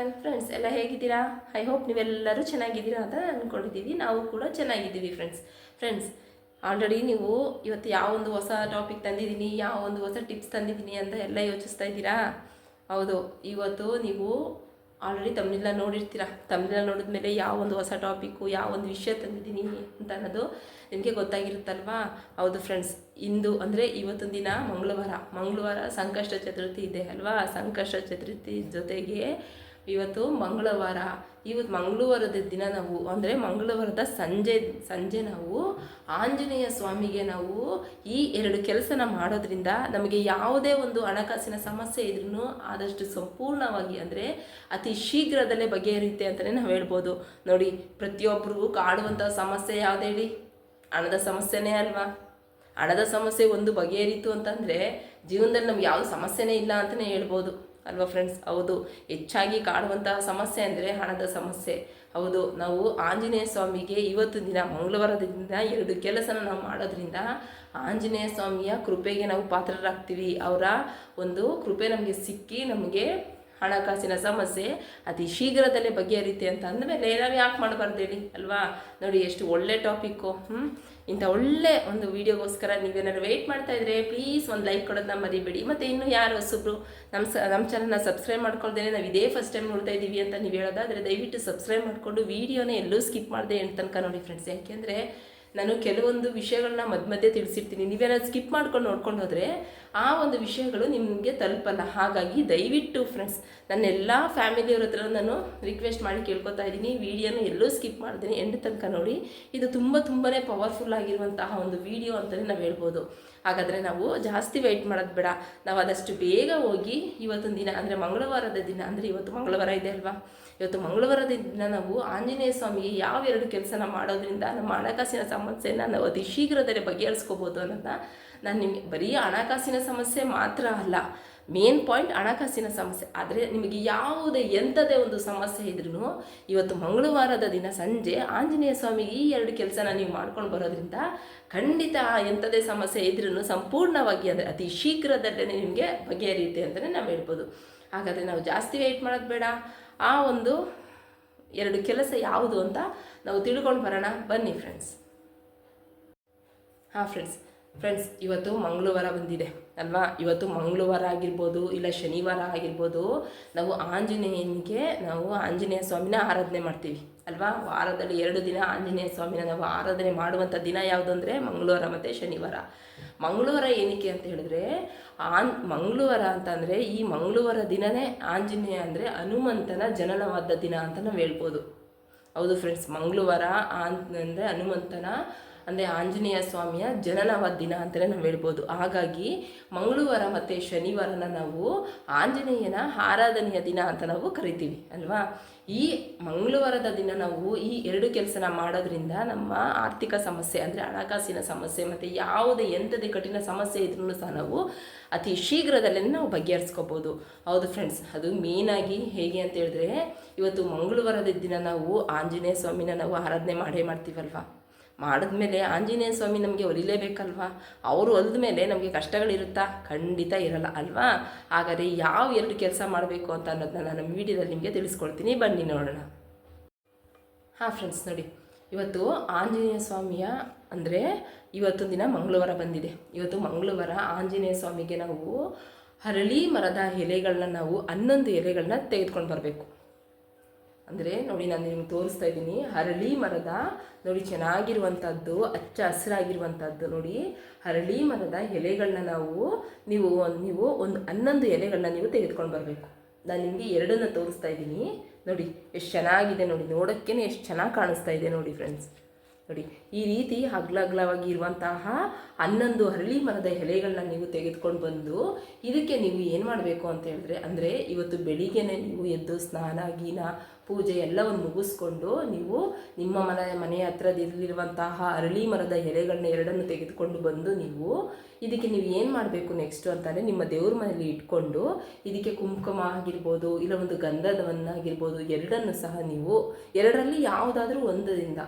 Channel friends ಎಲ್ಲ ಹೇಗಿದ್ದೀರಾ? I hope ನೀವೆಲ್ಲರೂ ಚೆನ್ನಾಗಿದ್ದೀರಾ ಅಂತ ಅಂದ್ಕೊಂಡಿದ್ದೀವಿ ನಾವು ಕೂಡ ಚೆನ್ನಾಗಿದ್ದೀವಿ ಫ್ರೆಂಡ್ಸ್ ಫ್ರೆಂಡ್ಸ್ ಆಲ್ರೆಡಿ ನೀವು ಇವತ್ತು ಯಾವ ಒಂದು ಹೊಸ ಟಾಪಿಕ್ ತಂದಿದ್ದೀನಿ, ಯಾವ ಒಂದು ಹೊಸ ಟಿಪ್ಸ್ ತಂದಿದ್ದೀನಿ ಅಂತ ಎಲ್ಲ ಯೋಚಿಸ್ತಾ ಇದ್ದೀರಾ? ಹೌದು, ಇವತ್ತು ನೀವು ಆಲ್ರೆಡಿ ತಮ್ಮನೆಲ್ಲ ನೋಡಿರ್ತೀರ. ತಮ್ಮನೆಲ್ಲ ನೋಡಿದ್ಮೇಲೆ ಯಾವ ಒಂದು ಹೊಸ ಟಾಪಿಕ್ಕು ಯಾವ ಒಂದು ವಿಷಯ ತಂದಿದ್ದೀನಿ ಅಂತ ಅನ್ನೋದು ನಿಮಗೆ ಗೊತ್ತಾಗಿರುತ್ತಲ್ವಾ? ಹೌದು ಫ್ರೆಂಡ್ಸ್ ಇಂದು ಅಂದರೆ ಇವತ್ತೊಂದು ದಿನ ಮಂಗಳವಾರ. ಮಂಗಳವಾರ ಸಂಕಷ್ಟ ಚತುರ್ಥಿ ಇದೆ ಅಲ್ವಾ? ಸಂಕಷ್ಟ ಚತುರ್ಥಿ ಜೊತೆಗೆ ಇವತ್ತು ಮಂಗಳವಾರ. ಇವತ್ತು ಮಂಗಳವಾರದ ದಿನ ನಾವು, ಅಂದರೆ ಮಂಗಳವಾರದ ಸಂಜೆ ಸಂಜೆ ನಾವು ಆಂಜನೇಯ ಸ್ವಾಮಿಗೆ ನಾವು ಈ ಎರಡು ಕೆಲಸನ ಮಾಡೋದ್ರಿಂದ ನಮಗೆ ಯಾವುದೇ ಒಂದು ಹಣಕಾಸಿನ ಸಮಸ್ಯೆ ಇದ್ರೂ ಆದಷ್ಟು ಸಂಪೂರ್ಣವಾಗಿ ಅಂದರೆ ಅತಿ ಶೀಘ್ರದಲ್ಲೇ ಬಗೆಹರಿಯುತ್ತೆ ಅಂತಲೇ ನಾವು ಹೇಳ್ಬೋದು. ನೋಡಿ ಪ್ರತಿಯೊಬ್ಬರಿಗೂ ಕಾಡುವಂಥ ಸಮಸ್ಯೆ ಯಾವ್ದು ಹೇಳಿ ಹಣದ ಸಮಸ್ಯೆನೇ ಅಲ್ವಾ? ಹಣದ ಸಮಸ್ಯೆ ಒಂದು ಬಗೆಹರಿತು ಅಂತಂದರೆ ಜೀವನದಲ್ಲಿ ನಮ್ಗೆ ಯಾವ ಸಮಸ್ಯೆನೇ ಇಲ್ಲ ಅಂತಲೇ ಹೇಳ್ಬೋದು. ಅಲ್ವಾ ಫ್ರೆಂಡ್ಸ್ ಹೌದು. ಹೆಚ್ಚಾಗಿ ಕಾಡುವಂತಹ ಸಮಸ್ಯೆ ಅಂದರೆ ಹಣದ ಸಮಸ್ಯೆ. ಹೌದು. ನಾವು ಆಂಜನೇಯ ಸ್ವಾಮಿಗೆ ಇವತ್ತು ದಿನ, ಮಂಗಳವಾರದಿಂದ ಎರಡು ಕೆಲಸನ ನಾವು ಮಾಡೋದ್ರಿಂದ ಆಂಜನೇಯ ಸ್ವಾಮಿಯ ಕೃಪೆಗೆ ನಾವು ಪಾತ್ರರಾಗ್ತೀವಿ. ಅವರ ಒಂದು ಕೃಪೆ ನಮಗೆ ಸಿಕ್ಕಿ ನಮಗೆ ಹಣಕಾಸಿನ ಸಮಸ್ಯೆ ಅತಿ ಶೀಘ್ರದಲ್ಲೇ ಬಗೆಹರಿತೆ ಅಂತ ಅಂದಮೇಲೆ ನಾವು ಯಾಕೆ ಮಾಡಬಾರ್ದು ಹೇಳಿ, ಅಲ್ವಾ? ನೋಡಿ, ಎಷ್ಟು ಒಳ್ಳೆ ಟಾಪಿಕ್ಕು ಹ್ಞೂ ಇಂಥ ಒಳ್ಳೆ ಒಂದು ವೀಡಿಯೋಗೋಸ್ಕರ ನೀವೇನಾದ್ರು ವೆಯ್ಟ್ ಮಾಡ್ತಾ ಇದ್ರೆ ಪ್ಲೀಸ್ ಒಂದು ಲೈಕ್ ಕೊಡೋದನ್ನ ಮರಿಬೇಡಿ. ಮತ್ತು ಇನ್ನು ಯಾರು ಹೊಸಬ್ರು ನಮ್ಮ ಸ ನಮ್ಮ ಚಾನಲ್ನ ಸಬ್ಸ್ಕ್ರೈಬ್ ಮಾಡ್ಕೊಳ್ದೇನೆ ನಾವು ಇದೇ ಫಸ್ಟ್ ಟೈಮ್ ನೋಡ್ತಾ ಇದ್ದೀವಿ ಅಂತ ನೀವು ಹೇಳೋದಾದರೆ ದಯವಿಟ್ಟು ಸಬ್ಸ್ಕ್ರೈಬ್ ಮಾಡಿಕೊಂಡು ವೀಡಿಯೋನೇ ಎಲ್ಲೂ ಸ್ಕಿಪ್ ಮಾಡಿದೆ ಅಂತನಕ ತನಕ ನೋಡಿ ಫ್ರೆಂಡ್ಸ್ ಯಾಕೆಂದರೆ ನಾನು ಕೆಲವೊಂದು ವಿಷಯಗಳನ್ನ ಮಧ್ಯ ಮಧ್ಯೆ ತಿಳಿಸಿರ್ತೀನಿ. ನೀವೇನಾದ್ರು ಸ್ಕಿಪ್ ಮಾಡ್ಕೊಂಡು ನೋಡ್ಕೊಂಡು ಹೋದರೆ ಆ ಒಂದು ವಿಷಯಗಳು ನಿಮಗೆ ತಲುಪಲ್ಲ. ಹಾಗಾಗಿ ದಯವಿಟ್ಟು ಫ್ರೆಂಡ್ಸ್ ನನ್ನ ಎಲ್ಲ ಫ್ಯಾಮಿಲಿಯವ್ರ ಹತ್ರ ನಾನು ರಿಕ್ವೆಸ್ಟ್ ಮಾಡಿ ಕೇಳ್ಕೊತಾ ಇದ್ದೀನಿ. ವಿಡಿಯೋನ ಎಲ್ಲೂ ಸ್ಕಿಪ್ ಮಾಡ್ತೀನಿ ಎಂಡ್ ತನಕ ನೋಡಿ. ಇದು ತುಂಬ ತುಂಬಾ ಪವರ್ಫುಲ್ ಆಗಿರುವಂತಹ ಒಂದು ವಿಡಿಯೋ ಅಂತಲೇ ನಾವು ಹೇಳ್ಬೋದು. ಹಾಗಾದರೆ ನಾವು ಜಾಸ್ತಿ ವೆಯ್ಟ್ ಮಾಡೋದು ಬೇಡ. ನಾವು ಆದಷ್ಟು ಬೇಗ ಹೋಗಿ ಇವತ್ತೊಂದು ದಿನ ಅಂದರೆ ಮಂಗಳವಾರದ ದಿನ ಅಂದರೆ ಇವತ್ತು ಮಂಗಳವಾರ ಇದೆ ಅಲ್ವಾ? ಇವತ್ತು ಮಂಗಳವಾರದ ದಿನ ನಾವು ಆಂಜನೇಯ ಸ್ವಾಮಿಗೆ ಯಾವ ಎರಡು ಕೆಲಸನ ಮಾಡೋದ್ರಿಂದ ನಮ್ಮ ಹಣಕಾಸಿನ ಸಮಸ್ಯೆನ ನಾವು ಅತಿ ಶೀಘ್ರದಲ್ಲೇ ಬಗೆಹರಿಸ್ಕೋಬೋದು ಅನ್ನೋದನ್ನ ನಾನು ನಿಮಗೆ ಬರೀ ಹಣಕಾಸಿನ ಸಮಸ್ಯೆ ಮಾತ್ರ ಅಲ್ಲ ಮೇನ್ ಪಾಯಿಂಟ್ ಹಣಕಾಸಿನ ಸಮಸ್ಯೆ. ಆದರೆ ನಿಮಗೆ ಯಾವುದೇ ಎಂಥದೇ ಒಂದು ಸಮಸ್ಯೆ ಇದ್ರೂ ಇವತ್ತು ಮಂಗಳವಾರದ ದಿನ ಸಂಜೆ ಆಂಜನೇಯ ಸ್ವಾಮಿಗೆ ಈ ಎರಡು ಕೆಲಸನ ನೀವು ಮಾಡ್ಕೊಂಡು ಬರೋದ್ರಿಂದ ಖಂಡಿತ ಎಂಥದೇ ಸಮಸ್ಯೆ ಇದ್ರೂ ಸಂಪೂರ್ಣವಾಗಿ ಅಂದರೆ ಅತಿ ಶೀಘ್ರದಲ್ಲೇ ನಿಮಗೆ ಬಗೆಹರಿಯುತ್ತೆ ಅಂತಲೇ ನಾವು ಹೇಳ್ಬೋದು. ಹಾಗಾದರೆ ನಾವು ಜಾಸ್ತಿ ವೆಯ್ಟ್ ಮಾಡೋದು ಬೇಡ. ಆ ಒಂದು ಎರಡು ಕೆಲಸ ಯಾವುದು ಅಂತ ನಾವು ತಿಳ್ಕೊಂಡು ಬರೋಣ. ಬನ್ನಿ ಫ್ರೆಂಡ್ಸ್ ಹಾಂ ಫ್ರೆಂಡ್ಸ್ ಫ್ರೆಂಡ್ಸ್ ಇವತ್ತು ಮಂಗಳವಾರ ಬಂದಿದೆ ಅಲ್ವಾ? ಇವತ್ತು ಮಂಗಳವಾರ ಆಗಿರ್ಬೋದು, ಇಲ್ಲ ಶನಿವಾರ ಆಗಿರ್ಬೋದು, ನಾವು ಆಂಜನೇಯನಿಗೆ ನಾವು ಆಂಜನೇಯ ಸ್ವಾಮಿನ ಆರಾಧನೆ ಮಾಡ್ತೀವಿ ಅಲ್ವಾ? ವಾರದಲ್ಲಿ ಎರಡು ದಿನ ಆಂಜನೇಯ ಸ್ವಾಮಿನ ನಾವು ಆರಾಧನೆ ಮಾಡುವಂಥ ದಿನ ಯಾವುದು ಅಂದರೆ ಮಂಗಳವಾರ ಮತ್ತು ಶನಿವಾರ. ಮಂಗಳವಾರ ಏನಕ್ಕೆ ಅಂತ ಹೇಳಿದ್ರೆ, ಆನ್ ಮಂಗಳವಾರ ಅಂತಂದರೆ ಈ ಮಂಗಳವಾರ ದಿನನೇ ಆಂಜನೇಯ ಅಂದರೆ ಹನುಮಂತನ ಜನನವಾದ ದಿನ ಅಂತ ನಾವು ಹೇಳ್ಬೋದು. ಹೌದು ಫ್ರೆಂಡ್ಸ್ ಮಂಗಳವಾರ ಆನ್ ಅಂದರೆ ಹನುಮಂತನ ಅಂದರೆ ಆಂಜನೇಯ ಸ್ವಾಮಿಯ ಜನನವ ದಿನ ಅಂತಲೇ ನಾವು ಹೇಳ್ಬೋದು. ಹಾಗಾಗಿ ಮಂಗಳವಾರ ಮತ್ತು ಶನಿವಾರನ ನಾವು ಆಂಜನೇಯನ ಆರಾಧನೆಯ ದಿನ ಅಂತ ನಾವು ಕರಿತೀವಿ, ಅಲ್ವಾ? ಈ ಮಂಗಳವಾರದ ದಿನ ನಾವು ಈ ಎರಡು ಕೆಲಸನ ಮಾಡೋದ್ರಿಂದ ನಮ್ಮ ಆರ್ಥಿಕ ಸಮಸ್ಯೆ ಅಂದರೆ ಹಣಕಾಸಿನ ಸಮಸ್ಯೆ ಮತ್ತು ಯಾವುದೇ ಎಂಥದೇ ಕಠಿಣ ಸಮಸ್ಯೆ ಇದ್ರೂ ಸಹ ನಾವು ಅತಿ ಶೀಘ್ರದಲ್ಲೇ ನಾವು ಬಗೆಹರಿಸ್ಕೋಬೋದು. ಹೌದು ಫ್ರೆಂಡ್ಸ್ ಅದು ಮೇನಾಗಿ ಹೇಗೆ ಅಂತ ಹೇಳಿದ್ರೆ, ಇವತ್ತು ಮಂಗಳವಾರದ ದಿನ ನಾವು ಆಂಜನೇಯ ಸ್ವಾಮಿನ ನಾವು ಆರಾಧನೆ ಮಾಡೇ ಮಾಡ್ತೀವಲ್ವಾ? ಮಾಡಿದ್ಮೇಲೆ ಆಂಜನೇಯ ಸ್ವಾಮಿ ನಮಗೆ ಒಲಿಲೇಬೇಕಲ್ವಾ? ಅವರು ಒಲಿದ ಮೇಲೆ ನಮಗೆ ಕಷ್ಟಗಳಿರುತ್ತಾ? ಖಂಡಿತ ಇರಲ್ಲ, ಅಲ್ವಾ? ಹಾಗಾದರೆ ಯಾವ ಎರಡು ಕೆಲಸ ಮಾಡಬೇಕು ಅಂತ ಅನ್ನೋದನ್ನ ನಾನು ನಮ್ಮ ವೀಡಿಯೋದಲ್ಲಿ ನಿಮಗೆ ತಿಳಿಸ್ಕೊಡ್ತೀನಿ. ಬನ್ನಿ ನೋಡೋಣ. ಹಾಂ ಫ್ರೆಂಡ್ಸ್ ನೋಡಿ. ಇವತ್ತು ಆಂಜನೇಯ ಸ್ವಾಮಿಯ, ಅಂದರೆ ಇವತ್ತು ದಿನ ಮಂಗಳವಾರ ಬಂದಿದೆ. ಇವತ್ತು ಮಂಗಳವಾರ ಆಂಜನೇಯ ಸ್ವಾಮಿಗೆ ನಾವು ಹರಳಿ ಮರದ ಎಲೆಗಳನ್ನ ನಾವು ಹನ್ನೊಂದು ಎಲೆಗಳನ್ನ ತೆಗೆದುಕೊಂಡು ಬರಬೇಕು. ಅಂದರೆ ನೋಡಿ ನಾನು ನಿಮ್ಗೆ ತೋರಿಸ್ತಾ ಇದ್ದೀನಿ. ಹರಳಿ ಮರದ ನೋಡಿ ಚೆನ್ನಾಗಿರುವಂಥದ್ದು ಹಚ್ಚ ಹಸಿರಾಗಿರುವಂಥದ್ದು ನೋಡಿ. ಹರಳಿ ಮರದ ಎಲೆಗಳನ್ನ ನಾವು ನೀವು ನೀವು ಒಂದು ಹನ್ನೊಂದು ಎಲೆಗಳನ್ನ ನೀವು ತೆಗೆದುಕೊಂಡು ಬರಬೇಕು. ನಾನು ನಿಮಗೆ ಎರಡನ್ನ ತೋರಿಸ್ತಾ ಇದ್ದೀನಿ. ನೋಡಿ, ಎಷ್ಟು ಚೆನ್ನಾಗಿದೆ ನೋಡಿ. ನೋಡೋಕ್ಕೇ ಎಷ್ಟು ಚೆನ್ನಾಗಿ ಕಾಣಿಸ್ತಾ ಇದೆ ನೋಡಿ ಫ್ರೆಂಡ್ಸ್ ನೋಡಿ, ಈ ರೀತಿ ಅಗ್ಲಗ್ಲವಾಗಿ ಇರುವಂತಹ ಹನ್ನೊಂದು ಹರಳಿ ಮರದ ಎಲೆಗಳನ್ನ ನೀವು ತೆಗೆದುಕೊಂಡು ಬಂದು ಇದಕ್ಕೆ ನೀವು ಏನು ಮಾಡಬೇಕು ಅಂತ ಹೇಳಿದ್ರೆ, ಅಂದರೆ ಇವತ್ತು ಬೆಳಿಗ್ಗೆನೆ ನೀವು ಎದ್ದು ಸ್ನಾನ, ಗೀನ, ಪೂಜೆ ಎಲ್ಲವನ್ನು ಮುಗಿಸ್ಕೊಂಡು ನೀವು ನಿಮ್ಮ ಮನೆ ಮನೆಯ ಹತ್ರದಲ್ಲಿರುವಂತಹ ಅರಳಿ ಮರದ ಎಲೆಗಳನ್ನ ಎರಡನ್ನು ತೆಗೆದುಕೊಂಡು ಬಂದು ನೀವು ಇದಕ್ಕೆ ನೀವು ಏನು ಮಾಡಬೇಕು ನೆಕ್ಸ್ಟು ಅಂತಂದರೆ ನಿಮ್ಮ ದೇವ್ರ ಮನೆಯಲ್ಲಿ ಇಟ್ಕೊಂಡು ಇದಕ್ಕೆ ಕುಂಕುಮ ಆಗಿರ್ಬೋದು, ಇಲ್ಲ ಒಂದು ಗಂಧದವನ್ನಾಗಿರ್ಬೋದು ಎರಡನ್ನು ಸಹ ನೀವು ಎರಡರಲ್ಲಿ ಯಾವುದಾದ್ರೂ ಒಂದರಿಂದ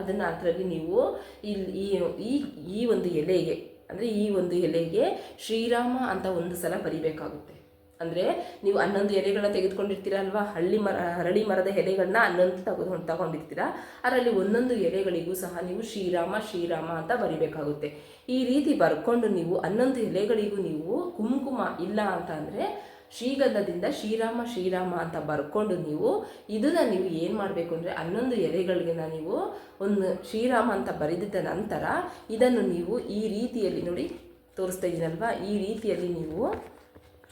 ಅದನ್ನು ಅದರಲ್ಲಿ ನೀವು ಇಲ್ಲಿ ಈ ಈ ಒಂದು ಎಲೆಗೆ, ಅಂದರೆ ಈ ಒಂದು ಎಲೆಗೆ ಶ್ರೀರಾಮ ಅಂತ ಒಂದು ಸಲ ಬರಿಬೇಕಾಗುತ್ತೆ. ಅಂದರೆ ನೀವು ಹನ್ನೊಂದು ಎಲೆಗಳನ್ನ ತೆಗೆದುಕೊಂಡಿರ್ತೀರ ಅಲ್ವಾ? ಹಳ್ಳಿ ಮರ, ಹರಳಿ ಮರದ ಎಲೆಗಳನ್ನ ಹನ್ನೊಂದು ತಗೊಂಡು ತಗೊಂಡಿರ್ತೀರ. ಅದರಲ್ಲಿ ಒಂದೊಂದು ಎಲೆಗಳಿಗೂ ಸಹ ನೀವು ಶ್ರೀರಾಮ ಶ್ರೀರಾಮ ಅಂತ ಬರಿಬೇಕಾಗುತ್ತೆ. ಈ ರೀತಿ ಬರ್ಕೊಂಡು ನೀವು ಹನ್ನೊಂದು ಎಲೆಗಳಿಗೂ ನೀವು ಕುಂಕುಮ ಇಲ್ಲ ಅಂತ ಅಂದರೆ ಶ್ರೀಗಂಧದಿಂದ ಶ್ರೀರಾಮ ಶ್ರೀರಾಮ ಅಂತ ಬರ್ಕೊಂಡು ನೀವು ಇದನ್ನ ನೀವು ಏನು ಮಾಡಬೇಕು ಅಂದರೆ ಹನ್ನೊಂದು ಎಲೆಗಳಿಗಿನ ನೀವು ಒಂದು ಶ್ರೀರಾಮ ಅಂತ ಬರೆದಿದ್ದ ನಂತರ ಇದನ್ನು ನೀವು ಈ ರೀತಿಯಲ್ಲಿ ನೋಡಿ ತೋರಿಸ್ತಾ ಇದ್ದೀನಲ್ವಾ ಈ ರೀತಿಯಲ್ಲಿ ನೀವು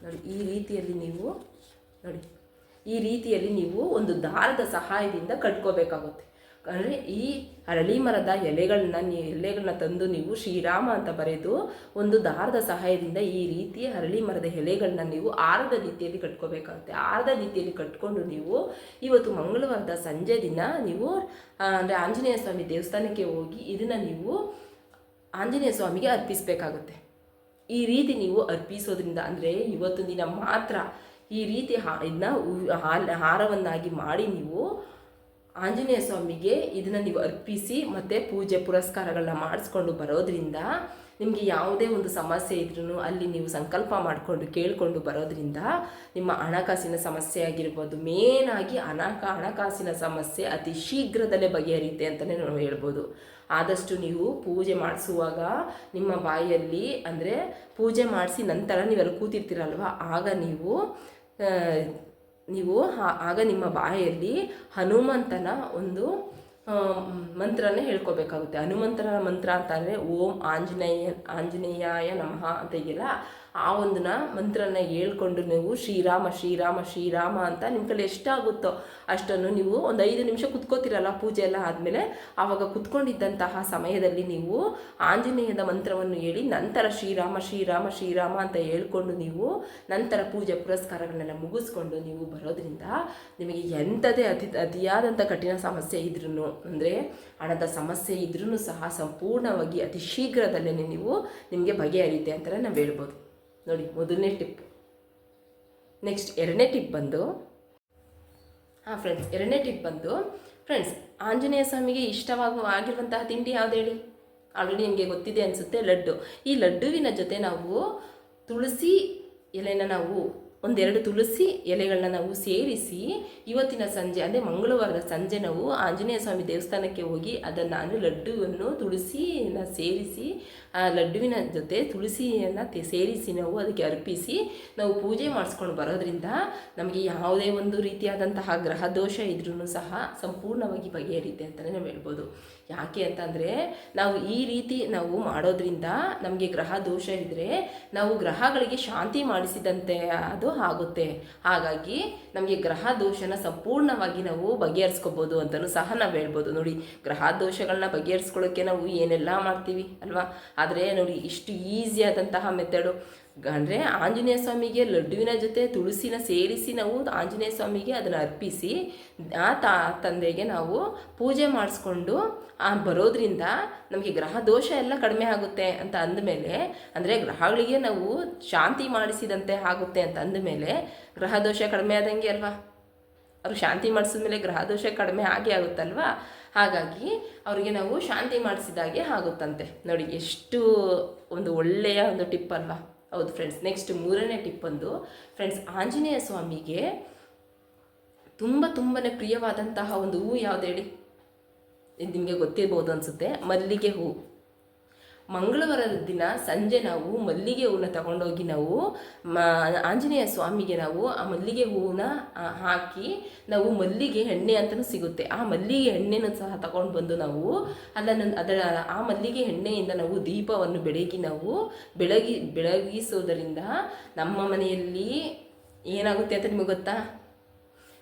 ನೋಡಿ, ಈ ರೀತಿಯಲ್ಲಿ ನೀವು ನೋಡಿ, ಈ ರೀತಿಯಲ್ಲಿ ನೀವು ಒಂದು ದಾರದ ಸಹಾಯದಿಂದ ಕಟ್ಕೋಬೇಕಾಗುತ್ತೆ. ಅಂದರೆ ಈ ಅರಳಿ ಮರದ ಎಲೆಗಳನ್ನ ನೀ, ಎಲೆಗಳನ್ನ ತಂದು ನೀವು ಶ್ರೀರಾಮ ಅಂತ ಬರೆದು ಒಂದು ದಾರದ ಸಹಾಯದಿಂದ ಈ ರೀತಿ ಅರಳಿ ಮರದ ಎಲೆಗಳನ್ನ ನೀವು ಆರದ ರೀತಿಯಲ್ಲಿ ಕಟ್ಕೋಬೇಕಾಗುತ್ತೆ. ಆರದ ರೀತಿಯಲ್ಲಿ ಕಟ್ಕೊಂಡು ನೀವು ಇವತ್ತು ಮಂಗಳವಾರದ ಸಂಜೆ ದಿನ ನೀವು ಅಂದರೆ ಆಂಜನೇಯ ಸ್ವಾಮಿ ದೇವಸ್ಥಾನಕ್ಕೆ ಹೋಗಿ ಇದನ್ನು ನೀವು ಆಂಜನೇಯ ಸ್ವಾಮಿಗೆ ಅರ್ಪಿಸಬೇಕಾಗುತ್ತೆ. ಈ ರೀತಿ ನೀವು ಅರ್ಪಿಸೋದ್ರಿಂದ ಅಂದರೆ ಇವತ್ತು ದಿನ ಮಾತ್ರ ಈ ರೀತಿ ಹಾ, ಇದನ್ನ ಹಾರವನ್ನಾಗಿ ಮಾಡಿ ನೀವು ಆಂಜನೇಯ ಸ್ವಾಮಿಗೆ ಇದನ್ನು ನೀವು ಅರ್ಪಿಸಿ ಮತ್ತು ಪೂಜೆ ಪುರಸ್ಕಾರಗಳನ್ನ ಮಾಡಿಸ್ಕೊಂಡು ಬರೋದ್ರಿಂದ ನಿಮಗೆ ಯಾವುದೇ ಒಂದು ಸಮಸ್ಯೆ ಇದ್ರೂ ಅಲ್ಲಿ ನೀವು ಸಂಕಲ್ಪ ಮಾಡಿಕೊಂಡು ಕೇಳಿಕೊಂಡು ಬರೋದ್ರಿಂದ ನಿಮ್ಮ ಹಣಕಾಸಿನ ಸಮಸ್ಯೆ ಆಗಿರ್ಬೋದು ಮೇನಾಗಿ ಅನಾಕ, ಹಣಕಾಸಿನ ಸಮಸ್ಯೆ ಅತಿ ಶೀಘ್ರದಲ್ಲೇ ಬಗೆಹರಿಯುತ್ತೆ ಅಂತಲೇ ನಾವು ಹೇಳ್ಬೋದು. ಆದಷ್ಟು ನೀವು ಪೂಜೆ ಮಾಡಿಸುವಾಗ ನಿಮ್ಮ ಬಾಯಲ್ಲಿ ಅಂದರೆ ಪೂಜೆ ಮಾಡಿಸಿ ನಂತರ ನೀವೆಲ್ಲ ಕೂತಿರ್ತೀರಲ್ವ, ಆಗ ನೀವು ನೀವು ಆಗ ನಿಮ್ಮ ಬಾಯಲ್ಲಿ ಹನುಮಂತನ ಒಂದು ಮಂತ್ರನೇ ಹೇಳ್ಕೋಬೇಕಾಗುತ್ತೆ. ಹನುಮಂತನ ಮಂತ್ರ ಅಂತಂದರೆ ಓಂ ಆಂಜನೇಯ, ಆಂಜನೇಯಾಯ ನಮಃ ಅಂತ ಇದೆಯಲ್ಲ ಆ ಒಂದನ್ನ ಮಂತ್ರನ ಹೇಳ್ಕೊಂಡು ನೀವು ಶ್ರೀರಾಮ ಶ್ರೀರಾಮ ಶ್ರೀರಾಮ ಅಂತ ನಿಮ್ಮ ಕಡೆ ಎಷ್ಟಾಗುತ್ತೋ ಅಷ್ಟನ್ನು ನೀವು ಒಂದು ಐದು ನಿಮಿಷ ಕುತ್ಕೋತಿರಲ್ಲ ಪೂಜೆ ಎಲ್ಲ ಆದಮೇಲೆ, ಆವಾಗ ಕುತ್ಕೊಂಡಿದ್ದಂತಹ ಸಮಯದಲ್ಲಿ ನೀವು ಆಂಜನೇಯದ ಮಂತ್ರವನ್ನು ಹೇಳಿ ನಂತರ ಶ್ರೀರಾಮ ಶ್ರೀರಾಮ ಶ್ರೀರಾಮ ಅಂತ ಹೇಳ್ಕೊಂಡು ನೀವು ನಂತರ ಪೂಜೆ ಪುರಸ್ಕಾರಗಳನ್ನೆಲ್ಲ ಮುಗಿಸ್ಕೊಂಡು ನೀವು ಬರೋದ್ರಿಂದ ನಿಮಗೆ ಎಂಥದೇ ಅತಿ ಅತಿಯಾದಂಥ ಕಠಿಣ ಸಮಸ್ಯೆ ಇದ್ರೂ ಅಂದರೆ ಹಣದ ಸಮಸ್ಯೆ ಇದ್ರೂ ಸಹ ಸಂಪೂರ್ಣವಾಗಿ ಅತಿ ಶೀಘ್ರದಲ್ಲೇ ನೀವು ನಿಮಗೆ ಬಗೆಹರಿಯುತ್ತೆ ಅಂತಲೇ ನಾವು ಹೇಳ್ಬೋದು. ನೋಡಿ, ಮೊದಲನೇ ಟಿಪ್ ನೆಕ್ಸ್ಟ್ ಎರಡನೇ ಟಿಪ್ ಬಂದು, ಹಾಂ ಫ್ರೆಂಡ್ಸ್ ಎರಡನೇ ಟಿಪ್ ಬಂದು ಫ್ರೆಂಡ್ಸ್ ಆಂಜನೇಯ ಸ್ವಾಮಿಗೆ ಇಷ್ಟವಾಗುವ, ಆಗಿರುವಂತಹ ತಿಂಡಿ ಯಾವ್ದು ಹೇಳಿ? ಆಲ್ರೆಡಿ ನಿಮಗೆ ಗೊತ್ತಿದೆ ಅನಿಸುತ್ತೆ, ಲಡ್ಡು. ಈ ಲಡ್ಡುವಿನ ಜೊತೆ ನಾವು ತುಳಸಿ ಎಲೆನ ನಾವು ಒಂದೆರಡು ತುಳಸಿ ಎಲೆಗಳನ್ನ ನಾವು ಸೇರಿಸಿ ಇವತ್ತಿನ ಸಂಜೆ, ಅಂದರೆ ಮಂಗಳವಾರದ ಸಂಜೆ ನಾವು ಆಂಜನೇಯ ಸ್ವಾಮಿ ದೇವಸ್ಥಾನಕ್ಕೆ ಹೋಗಿ ಅದನ್ನು, ಅಂದರೆ ಲಡ್ಡುವನ್ನು ತುಳಸಿನ ಸೇರಿಸಿ, ಆ ಲಡ್ಡುವಿನ ಜೊತೆ ತುಳಸಿಯನ್ನು ಸೇರಿಸಿ ನಾವು ಅದಕ್ಕೆ ಅರ್ಪಿಸಿ ನಾವು ಪೂಜೆ ಮಾಡಿಸ್ಕೊಂಡು ಬರೋದ್ರಿಂದ ನಮಗೆ ಯಾವುದೇ ಒಂದು ರೀತಿಯಾದಂತಹ ಗ್ರಹ ದೋಷ ಇದ್ರೂ ಸಹ ಸಂಪೂರ್ಣವಾಗಿ ಬಗೆಹರಿಯುತ್ತೆ ಅಂತಲೇ ನಾವು ಹೇಳ್ಬೋದು. ಯಾಕೆ ಅಂತಂದರೆ ನಾವು ಈ ರೀತಿ ನಾವು ಮಾಡೋದ್ರಿಂದ ನಮಗೆ ಗ್ರಹ ದೋಷ ಇದ್ದರೆ ನಾವು ಗ್ರಹಗಳಿಗೆ ಶಾಂತಿ ಮಾಡಿಸಿದಂತೆ ಅದು ಆಗುತ್ತೆ. ಹಾಗಾಗಿ ನಮಗೆ ಗ್ರಹ ದೋಷನ ಸಂಪೂರ್ಣವಾಗಿ ನಾವು ಬಗೆಹರಿಸ್ಕೋಬೋದು ಅಂತಲೂ ಸಹ ನಾವು ಹೇಳ್ಬೋದು. ನೋಡಿ, ಗ್ರಹ ದೋಷಗಳನ್ನ ಬಗೆಹರಿಸ್ಕೊಳ್ಳೋಕ್ಕೆ ನಾವು ಏನೆಲ್ಲ ಮಾಡ್ತೀವಿ ಅಲ್ವಾ? ಆದರೆ ನೋಡಿ, ಇಷ್ಟು ಈಸಿಯಾದಂತಹ ಮೆಥಡು ಅಂದರೆ ಆಂಜನೇಯ ಸ್ವಾಮಿಗೆ ಲಡ್ಡುವಿನ ಜೊತೆ ತುಳಸಿನ ಸೇರಿಸಿ ನಾವು ಆಂಜನೇಯ ಸ್ವಾಮಿಗೆ ಅದನ್ನು ಅರ್ಪಿಸಿ ಆ ತಾ, ತಂದೆಗೆ ನಾವು ಪೂಜೆ ಮಾಡಿಸ್ಕೊಂಡು ಆ ಬರೋದ್ರಿಂದ ನಮಗೆ ಗ್ರಹ ದೋಷ ಎಲ್ಲ ಕಡಿಮೆ ಆಗುತ್ತೆ ಅಂತ ಅಂದಮೇಲೆ, ಅಂದರೆ ಗ್ರಹಗಳಿಗೆ ನಾವು ಶಾಂತಿ ಮಾಡಿಸಿದಂತೆ ಆಗುತ್ತೆ ಅಂತ ಅಂದಮೇಲೆ ಗ್ರಹ ದೋಷ ಕಡಿಮೆ ಆದಂಗೆ ಅಲ್ವಾ? ಅವರು ಶಾಂತಿ ಮಾಡಿಸಿದ್ಮೇಲೆ ಗ್ರಹ ದೋಷ ಕಡಿಮೆ ಆಗೇ ಆಗುತ್ತಲ್ವಾ? ಹಾಗಾಗಿ ಅವರಿಗೆ ನಾವು ಶಾಂತಿ ಮಾಡಿಸಿದಾಗೆ ಆಗುತ್ತಂತೆ. ನೋಡಿ, ಎಷ್ಟು ಒಂದು ಒಳ್ಳೆಯ ಒಂದು ಟಿಪ್ ಅಲ್ವಾ? ಹೌದು ಫ್ರೆಂಡ್ಸ್ ನೆಕ್ಸ್ಟ್ ಮೂರನೇ ಟಿಪ್ ಒಂದು ಫ್ರೆಂಡ್ಸ್ ಆಂಜನೇಯ ಸ್ವಾಮಿಗೆ ತುಂಬ ತುಂಬಾ ಪ್ರಿಯವಾದಂತಹ ಒಂದು ಹೂವು ಯಾವುದು ಹೇಳಿ? ನಿಮಗೆ ಗೊತ್ತಿರ್ಬೋದು ಅನಿಸುತ್ತೆ, ಮಲ್ಲಿಗೆ ಹೂವು ಮಂಗಳವಾರದ ದಿನ ಸಂಜೆ ನಾವು ಮಲ್ಲಿಗೆ ಹೂವನ್ನ ತಗೊಂಡೋಗಿ ನಾವು ಆಂಜನೇಯ ಸ್ವಾಮಿಗೆ ನಾವು ಆ ಮಲ್ಲಿಗೆ ಹೂವನ್ನ ಹಾಕಿ ನಾವು ಮಲ್ಲಿಗೆ ಎಣ್ಣೆ ಅಂತಲೂ ಸಿಗುತ್ತೆ. ಆ ಮಲ್ಲಿಗೆ ಎಣ್ಣೆನೂ ಸಹ ತಗೊಂಡು ಬಂದು ನಾವು ಅದನ್ನು ಅದರ, ಆ ಮಲ್ಲಿಗೆ ಎಣ್ಣೆಯಿಂದ ನಾವು ದೀಪವನ್ನು ಬೆಳಗಿ ನಾವು ಬೆಳಗಿ, ಬೆಳಗಿಸೋದರಿಂದ ನಮ್ಮ ಮನೆಯಲ್ಲಿ ಏನಾಗುತ್ತೆ ಅಂತ ನಿಮಗೆ ಗೊತ್ತಾ?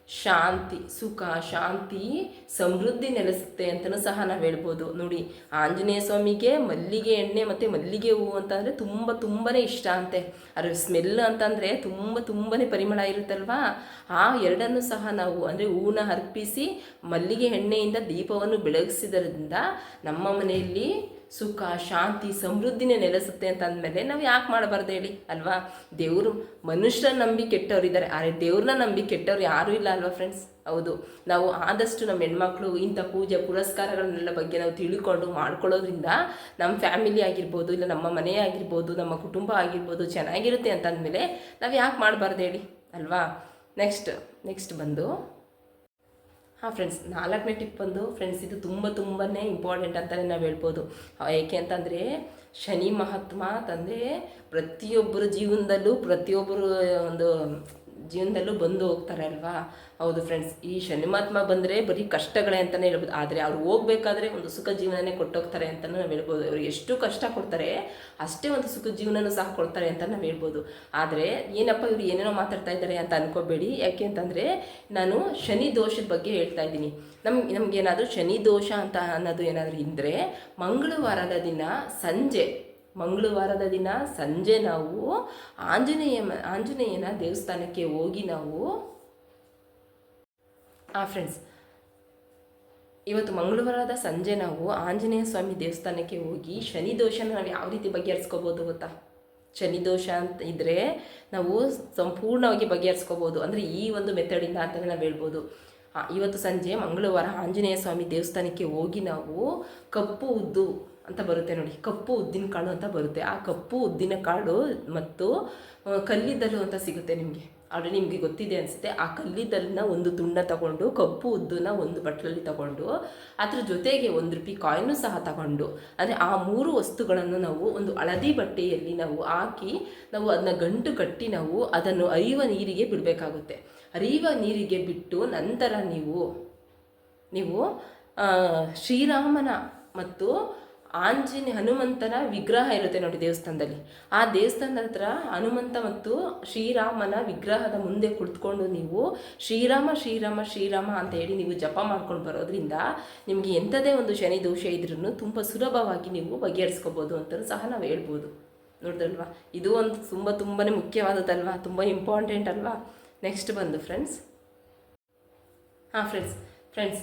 ಶಾಂತಿ, ಸುಖ, ಶಾಂತಿ, ಸಮೃದ್ಧಿ ನೆಲೆಸುತ್ತೆ ಅಂತಲೂ ಸಹ ನಾವು ಹೇಳ್ಬೋದು. ನೋಡಿ, ಆಂಜನೇಯ ಸ್ವಾಮಿಗೆ ಮಲ್ಲಿಗೆ ಎಣ್ಣೆ ಮತ್ತು ಮಲ್ಲಿಗೆ ಹೂವು ಅಂತಂದರೆ ತುಂಬ ತುಂಬಾ ಇಷ್ಟ ಅಂತೆ. ಅದ್ರ ಸ್ಮೆಲ್ ಅಂತಂದರೆ ತುಂಬ ತುಂಬಾ ಪರಿಮಳ ಇರುತ್ತಲ್ವಾ? ಆ ಎರಡನ್ನು ಸಹ ನಾವು ಅಂದರೆ ಹೂವನ್ನ ಅರ್ಪಿಸಿ ಮಲ್ಲಿಗೆ ಎಣ್ಣೆಯಿಂದ ದೀಪವನ್ನು ಬೆಳಗಿಸಿದ್ರಿಂದ ನಮ್ಮ ಮನೆಯಲ್ಲಿ ಸುಖ, ಶಾಂತಿ, ಸಮೃದ್ಧಿನೇ ನೆಲೆಸುತ್ತೆ ಅಂತ ಅಂದಮೇಲೆ ನಾವು ಯಾಕೆ ಮಾಡಬಾರ್ದು ಹೇಳಿ, ಅಲ್ವಾ? ದೇವರು ಮನುಷ್ಯರ ನಂಬಿ ಕೆಟ್ಟವರಿದ್ದಾರೆ ಆದರೆ ದೇವ್ರನ್ನ ನಂಬಿ ಕೆಟ್ಟವ್ರು ಯಾರೂ ಇಲ್ಲ ಅಲ್ವಾ ಫ್ರೆಂಡ್ಸ್ ಹೌದು. ನಾವು ಆದಷ್ಟು ನಮ್ಮ ಹೆಣ್ಮಕ್ಳು ಇಂಥ ಪೂಜೆ, ಪುರಸ್ಕಾರಗಳನ್ನೆಲ್ಲ ಬಗ್ಗೆ ನಾವು ತಿಳ್ಕೊಂಡು ಮಾಡ್ಕೊಳ್ಳೋದ್ರಿಂದ ನಮ್ಮ ಫ್ಯಾಮಿಲಿ ಆಗಿರ್ಬೋದು, ಇಲ್ಲ ನಮ್ಮ ಮನೆ ಆಗಿರ್ಬೋದು, ನಮ್ಮ ಕುಟುಂಬ ಆಗಿರ್ಬೋದು ಚೆನ್ನಾಗಿರುತ್ತೆ ಅಂತ ಅಂದಮೇಲೆ ನಾವು ಯಾಕೆ ಮಾಡಬಾರ್ದು ಹೇಳಿ, ಅಲ್ವಾ? ನೆಕ್ಸ್ಟ್ ನೆಕ್ಸ್ಟ್ ಬಂದು ಹಾಂ ಫ್ರೆಂಡ್ಸ್ ನಾಲ್ಕನೇ ಟಿಪ್ ಬಂದು ಫ್ರೆಂಡ್ಸ್ ಇದು ತುಂಬ ತುಂಬಾ ಇಂಪಾರ್ಟೆಂಟ್ ಅಂತಲೇ ನಾವು ಹೇಳ್ಬೋದು. ಯಾಕೆ ಅಂತಂದರೆ, ಶನಿ ಮಹಾತ್ಮ ತಂದರೆ ಪ್ರತಿಯೊಬ್ಬರ ಜೀವನದಲ್ಲೂ ಪ್ರತಿಯೊಬ್ಬರು ಒಂದು ಜೀವನದಲ್ಲೂ ಬಂದು ಹೋಗ್ತಾರೆ ಅಲ್ವಾ? ಹೌದು ಫ್ರೆಂಡ್ಸ್ ಈ ಶನಿ ಮಹಾತ್ಮ ಬಂದರೆ ಬರೀ ಕಷ್ಟಗಳೇ ಅಂತಲೇ ಹೇಳ್ಬೋದು. ಆದರೆ ಅವ್ರು ಹೋಗ್ಬೇಕಾದ್ರೆ ಒಂದು ಸುಖ ಜೀವನನೇ ಕೊಟ್ಟೋಗ್ತಾರೆ ಅಂತಲೂ ನಾವು ಹೇಳ್ಬೋದು. ಇವರು ಎಷ್ಟು ಕಷ್ಟ ಕೊಡ್ತಾರೆ, ಅಷ್ಟೇ ಒಂದು ಸುಖ ಜೀವನನೂ ಸಹ ಕೊಡ್ತಾರೆ ಅಂತ ನಾವು ಹೇಳ್ಬೋದು. ಆದರೆ ಏನಪ್ಪ ಇವರು ಏನೇನೋ ಮಾತಾಡ್ತಾ ಇದ್ದಾರೆ ಅಂತ ಅನ್ಕೋಬೇಡಿ. ಯಾಕೆ ಅಂತಂದರೆ ನಾನು ಶನಿ ದೋಷದ ಬಗ್ಗೆ ಹೇಳ್ತಾ ಇದ್ದೀನಿ. ನಮ್ಗೆ ನಮಗೇನಾದರೂ ಶನಿ ದೋಷ ಅಂತ ಅನ್ನೋದು ಏನಾದರೂ ಇದ್ದರೆ ಮಂಗಳವಾರದ ದಿನ ಸಂಜೆ ಮಂಗಳವಾರದ ದಿನ ಸಂಜೆ ನಾವು ಆಂಜನೇಯ ಆಂಜನೇಯನ ದೇವಸ್ಥಾನಕ್ಕೆ ಹೋಗಿ ನಾವು, ಆ ಫ್ರೆಂಡ್ಸ್ ಇವತ್ತು ಮಂಗಳವಾರದ ಸಂಜೆ ನಾವು ಆಂಜನೇಯ ಸ್ವಾಮಿ ದೇವಸ್ಥಾನಕ್ಕೆ ಹೋಗಿ ಶನಿ ದೋಷನ ನಾವು ಯಾವ ರೀತಿ ಬಗೆಹರಿಸ್ಕೋಬೋದು ಗೊತ್ತಾ? ಶನಿ ದೋಷ ಅಂತ ಇದ್ದರೆ ನಾವು ಸಂಪೂರ್ಣವಾಗಿ ಬಗೆಹರಿಸ್ಕೋಬೋದು. ಅಂದರೆ ಈ ಒಂದು ಮೆಥಡಿಂದ ಅಂತಲೇ ನಾವು ಹೇಳ್ಬೋದು. ಇವತ್ತು ಸಂಜೆ ಮಂಗಳವಾರ ಆಂಜನೇಯ ಸ್ವಾಮಿ ದೇವಸ್ಥಾನಕ್ಕೆ ಹೋಗಿ ನಾವು ಕಪ್ಪು ಉದ್ದು ಅಂತ ಬರುತ್ತೆ ನೋಡಿ. ಕಪ್ಪು ಉದ್ದಿನ ಕಾಳು ಅಂತ ಬರುತ್ತೆ. ಆ ಕಪ್ಪು ಉದ್ದಿನ ಕಾಳು ಮತ್ತು ಕಲ್ಲಿದ್ದಲು ಅಂತ ಸಿಗುತ್ತೆ ನಿಮಗೆ. ಆಲ್ರೆಡಿ ನಿಮಗೆ ಗೊತ್ತಿದೆ ಅನಿಸುತ್ತೆ. ಆ ಕಲ್ಲಿದ್ದಲನ್ನ ಒಂದು ತುಂಡ ತಗೊಂಡು, ಕಪ್ಪು ಉದ್ದನ್ನ ಒಂದು ಬಟ್ಟಲಲ್ಲಿ ತಗೊಂಡು, ಅದ್ರ ಜೊತೆಗೆ ಒಂದು ರೂಪಾಯಿ ಕಾಯಿನು ಸಹ ತಗೊಂಡು, ಅಂದರೆ ಆ ಮೂರು ವಸ್ತುಗಳನ್ನು ನಾವು ಒಂದು ಹಳದಿ ಬಟ್ಟೆಯಲ್ಲಿ ನಾವು ಹಾಕಿ, ನಾವು ಅದನ್ನ ಗಂಟು ಕಟ್ಟಿ ನಾವು ಅದನ್ನು ಅರಿಯುವ ನೀರಿಗೆ ಬಿಡಬೇಕಾಗುತ್ತೆ. ಅರಿಯುವ ನೀರಿಗೆ ಬಿಟ್ಟು ನಂತರ ನೀವು ನೀವು ಶ್ರೀರಾಮನ ಮತ್ತು ಆಂಜನೇಯ ಹನುಮಂತನ ವಿಗ್ರಹ ಇರುತ್ತೆ ನೋಡಿ ದೇವಸ್ಥಾನದಲ್ಲಿ. ಆ ದೇವಸ್ಥಾನದ ಹತ್ರ ಹನುಮಂತ ಮತ್ತು ಶ್ರೀರಾಮನ ವಿಗ್ರಹದ ಮುಂದೆ ಕುಳಿತುಕೊಂಡು ನೀವು ಶ್ರೀರಾಮ ಶ್ರೀರಾಮ ಶ್ರೀರಾಮ ಅಂತ ಹೇಳಿ ನೀವು ಜಪ ಮಾಡ್ಕೊಂಡು ಬರೋದ್ರಿಂದ ನಿಮಗೆ ಎಂಥದೇ ಒಂದು ಶನಿ ದೋಷ ಇದ್ರೂ ತುಂಬ ಸುಲಭವಾಗಿ ನೀವು ಬಗೆಹರಿಸ್ಕೋಬೋದು ಅಂತಲೂ ಸಹ ನಾವು ಹೇಳ್ಬೋದು. ನೋಡಿದ್ರಲ್ವಾ? ಇದು ಒಂದು ತುಂಬ ತುಂಬಾ ಮುಖ್ಯವಾದದ್ದಲ್ವಾ? ತುಂಬ ಇಂಪಾರ್ಟೆಂಟ್ ಅಲ್ವಾ? ನೆಕ್ಸ್ಟ್ ಬಂದು ಫ್ರೆಂಡ್ಸ್ ಹಾಂ ಫ್ರೆಂಡ್ಸ್ ಫ್ರೆಂಡ್ಸ್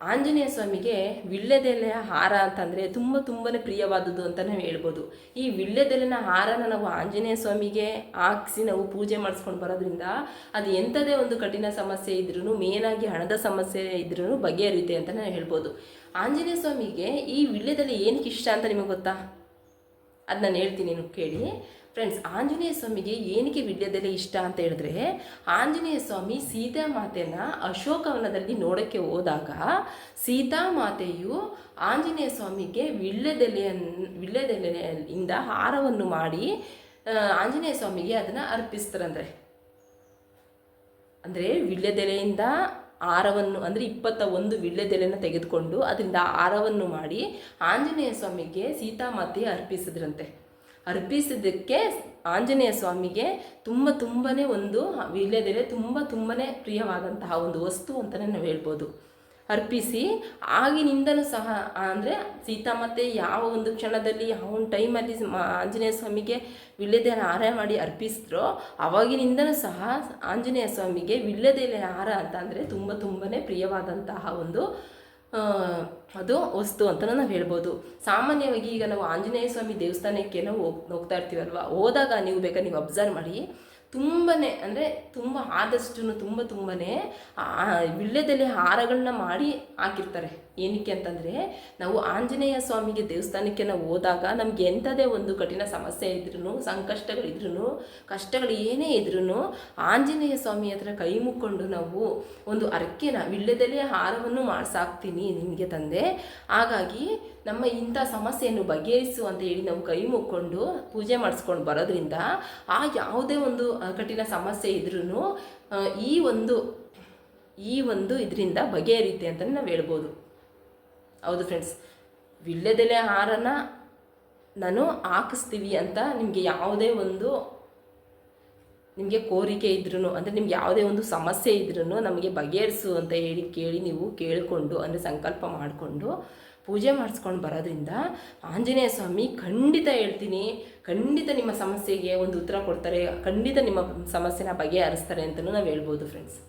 ಆಂಜನೇಯ ಸ್ವಾಮಿಗೆ ವಿಳ್ಳೆದೆಲೆಯ ಹಾರ ಅಂತಂದರೆ ತುಂಬ ತುಂಬಾ ಪ್ರಿಯವಾದದ್ದು ಅಂತ ನಾವು ಹೇಳ್ಬೋದು. ಈ ವಿಳ್ಳೆದೆಲೆನ ಹಾರನ ನಾವು ಆಂಜನೇಯ ಸ್ವಾಮಿಗೆ ಹಾಕ್ಸಿ ನಾವು ಪೂಜೆ ಮಾಡಿಸ್ಕೊಂಡು ಬರೋದ್ರಿಂದ ಅದು ಎಂಥದೇ ಒಂದು ಕಠಿಣ ಸಮಸ್ಯೆ ಇದ್ರೂ ಮೇನಾಗಿ ಹಣದ ಸಮಸ್ಯೆ ಇದ್ರೂ ಬಗೆಹರಿಯುತ್ತೆ ಅಂತಲೇ ಹೇಳ್ಬೋದು. ಆಂಜನೇಯ ಸ್ವಾಮಿಗೆ ಈ ವಿಳ್ಳೆದೆಲೆ ಏನಕ್ಕೆ ಇಷ್ಟ ಅಂತ ನಿಮಗೆ ಗೊತ್ತಾ? ಅದು ನಾನು ಹೇಳ್ತೀನಿ ನೀವು ಕೇಳಿ. ಫ್ರೆಂಡ್ಸ್ ಆಂಜನೇಯ ಸ್ವಾಮಿಗೆ ಏನಕ್ಕೆ ವಿಡ್ಯದಲ್ಲಿ ಇಷ್ಟ ಅಂತ ಹೇಳಿದ್ರೆ, ಆಂಜನೇಯ ಸ್ವಾಮಿ ಸೀತಾ ಮಾತೆನ ಅಶೋಕವನದಲ್ಲಿ ನೋಡೋಕ್ಕೆ ಹೋದಾಗ ಸೀತಾ ಮಾತೆಯು ಆಂಜನೇಯ ಸ್ವಾಮಿಗೆ ವಿಳ್ಯದೆಲೆಯನ್ನು ವಿಳ್ಯದೆಲೆಯಿಂದ ಹಾರವನ್ನು ಮಾಡಿ ಆಂಜನೇಯ ಸ್ವಾಮಿಗೆ ಅದನ್ನು ಅರ್ಪಿಸ್ತಾರಂದ್ರೆ. ಅಂದರೆ ವಿಳ್ಯದೆಲೆಯಿಂದ ಹಾರವನ್ನು, ಅಂದರೆ ಇಪ್ಪತ್ತ ಒಂದು ವಿಳ್ಯದೆಲೆನ ತೆಗೆದುಕೊಂಡು ಅದರಿಂದ ಹಾರವನ್ನು ಮಾಡಿ ಆಂಜನೇಯ ಸ್ವಾಮಿಗೆ ಸೀತಾಮಾತೆ ಅರ್ಪಿಸಿದ್ರಂತೆ. ಅರ್ಪಿಸಿದ್ದಕ್ಕೆ ಆಂಜನೇಯ ಸ್ವಾಮಿಗೆ ತುಂಬ ತುಂಬನೇ ಒಂದು ವಿಳ್ಯದೆಲೆ, ತುಂಬ ತುಂಬನೇ ಪ್ರಿಯವಾದಂತಹ ಒಂದು ವಸ್ತು ಅಂತಲೇ ನಾವು ಹೇಳ್ಬೋದು. ಅರ್ಪಿಸಿ ಆಗಿನಿಂದಲೂ ಸಹ, ಅಂದರೆ ಸೀತಾಮಾತೆ ಯಾವ ಒಂದು ಕ್ಷಣದಲ್ಲಿ, ಯಾವ ಒಂದು ಟೈಮಲ್ಲಿ ಆಂಜನೇಯ ಸ್ವಾಮಿಗೆ ವಿಳ್ಯದೆಲೆ ಹಾರ ಮಾಡಿ ಅರ್ಪಿಸಿದ್ರೋ, ಅವಾಗಿನಿಂದಲೂ ಸಹ ಆಂಜನೇಯ ಸ್ವಾಮಿಗೆ ವಿಳ್ಯದೆಲೆ ಹಾರ ಅಂತ ಅಂದರೆ ತುಂಬ ತುಂಬನೇ ಪ್ರಿಯವಾದಂತಹ ಒಂದು ಅದು ವಸ್ತು ಅಂತ ನಾವು ಹೇಳ್ಬೋದು. ಸಾಮಾನ್ಯವಾಗಿ ಈಗ ನಾವು ಆಂಜನೇಯ ಸ್ವಾಮಿ ದೇವಸ್ಥಾನಕ್ಕೆ ನಾವು ಹೋಗ್, ಹೋಗ್ತಾ ಇರ್ತೀವಲ್ವ? ಹೋದಾಗ ನೀವು ಬೇಕಾ ನೀವು ಅಬ್ಸರ್ವ್ ಮಾಡಿ. ತುಂಬನೇ, ಅಂದರೆ ತುಂಬ ಆದಷ್ಟು ತುಂಬ ತುಂಬನೇ, ಆ ವಿಳ್ಯದೆಲೆ ಹಾರಗಳನ್ನ ಮಾಡಿ ಹಾಕಿರ್ತಾರೆ. ಏನಕ್ಕೆ ಅಂತಂದರೆ, ನಾವು ಆಂಜನೇಯ ಸ್ವಾಮಿಗೆ ದೇವಸ್ಥಾನಕ್ಕೆ ನಾವು ಹೋದಾಗ ನಮಗೆ ಎಂಥದೇ ಒಂದು ಕಠಿಣ ಸಮಸ್ಯೆ ಇದ್ರೂ ಸಂಕಷ್ಟಗಳಿದ್ರೂ ಕಷ್ಟಗಳು ಏನೇ ಇದ್ರೂ ಆಂಜನೇಯ ಸ್ವಾಮಿ ಹತ್ರ ಕೈ ಮುಕ್ಕೊಂಡು ನಾವು ಒಂದು ಅರಕೆನ ವಿಳ್ಳೆದಲ್ಲೇ ಹಾರವನ್ನು ಮಾಡಿಸಾಕ್ತೀನಿ ನಿಮಗೆ ತಂದೆ. ಹಾಗಾಗಿ ನಮ್ಮ ಇಂಥ ಸಮಸ್ಯೆಯನ್ನು ಬಗೆಹರಿಸು ಅಂತ ಹೇಳಿ ನಾವು ಕೈ ಮುಕ್ಕೊಂಡು ಪೂಜೆ ಮಾಡಿಸ್ಕೊಂಡು ಬರೋದ್ರಿಂದ ಆ ಯಾವುದೇ ಒಂದು ಕಠಿಣ ಸಮಸ್ಯೆ ಇದ್ರೂ ಈ ಒಂದು ಈ ಒಂದು ಇದರಿಂದ ಬಗೆಹರಿಯುತ್ತೆ ಅಂತಲೇ ನಾವು ಹೇಳ್ಬೋದು. ಹೌದು ಫ್ರೆಂಡ್ಸ್ ವಿಳ್ಯದೆಲೆ ಹಾರನ ನಾನು ಹಾಕಿಸ್ತೀವಿ ಅಂತ ನಿಮಗೆ ಯಾವುದೇ ಒಂದು ನಿಮಗೆ ಕೋರಿಕೆ ಇದ್ರೂ ಅಂದರೆ ನಿಮ್ಗೆ ಯಾವುದೇ ಒಂದು ಸಮಸ್ಯೆ ಇದ್ರೂ ನಮಗೆ ಬಗೆಹರಿಸು ಅಂತ ಹೇಳಿ ಕೇಳಿ ನೀವು ಕೇಳಿಕೊಂಡು, ಅಂದರೆ ಸಂಕಲ್ಪ ಮಾಡಿಕೊಂಡು ಪೂಜೆ ಮಾಡಿಸ್ಕೊಂಡು ಬರೋದ್ರಿಂದ ಆಂಜನೇಯ ಸ್ವಾಮಿ ಖಂಡಿತ ಹೇಳ್ತೀನಿ, ಖಂಡಿತ ನಿಮ್ಮ ಸಮಸ್ಯೆಗೆ ಒಂದು ಉತ್ತರ ಕೊಡ್ತಾರೆ, ಖಂಡಿತ ನಿಮ್ಮ ಸಮಸ್ಯೆನ ಬಗೆಹರಿಸ್ತಾರೆ ಅಂತಲೂ ನಾವು ಹೇಳ್ಬೋದು ಫ್ರೆಂಡ್ಸ್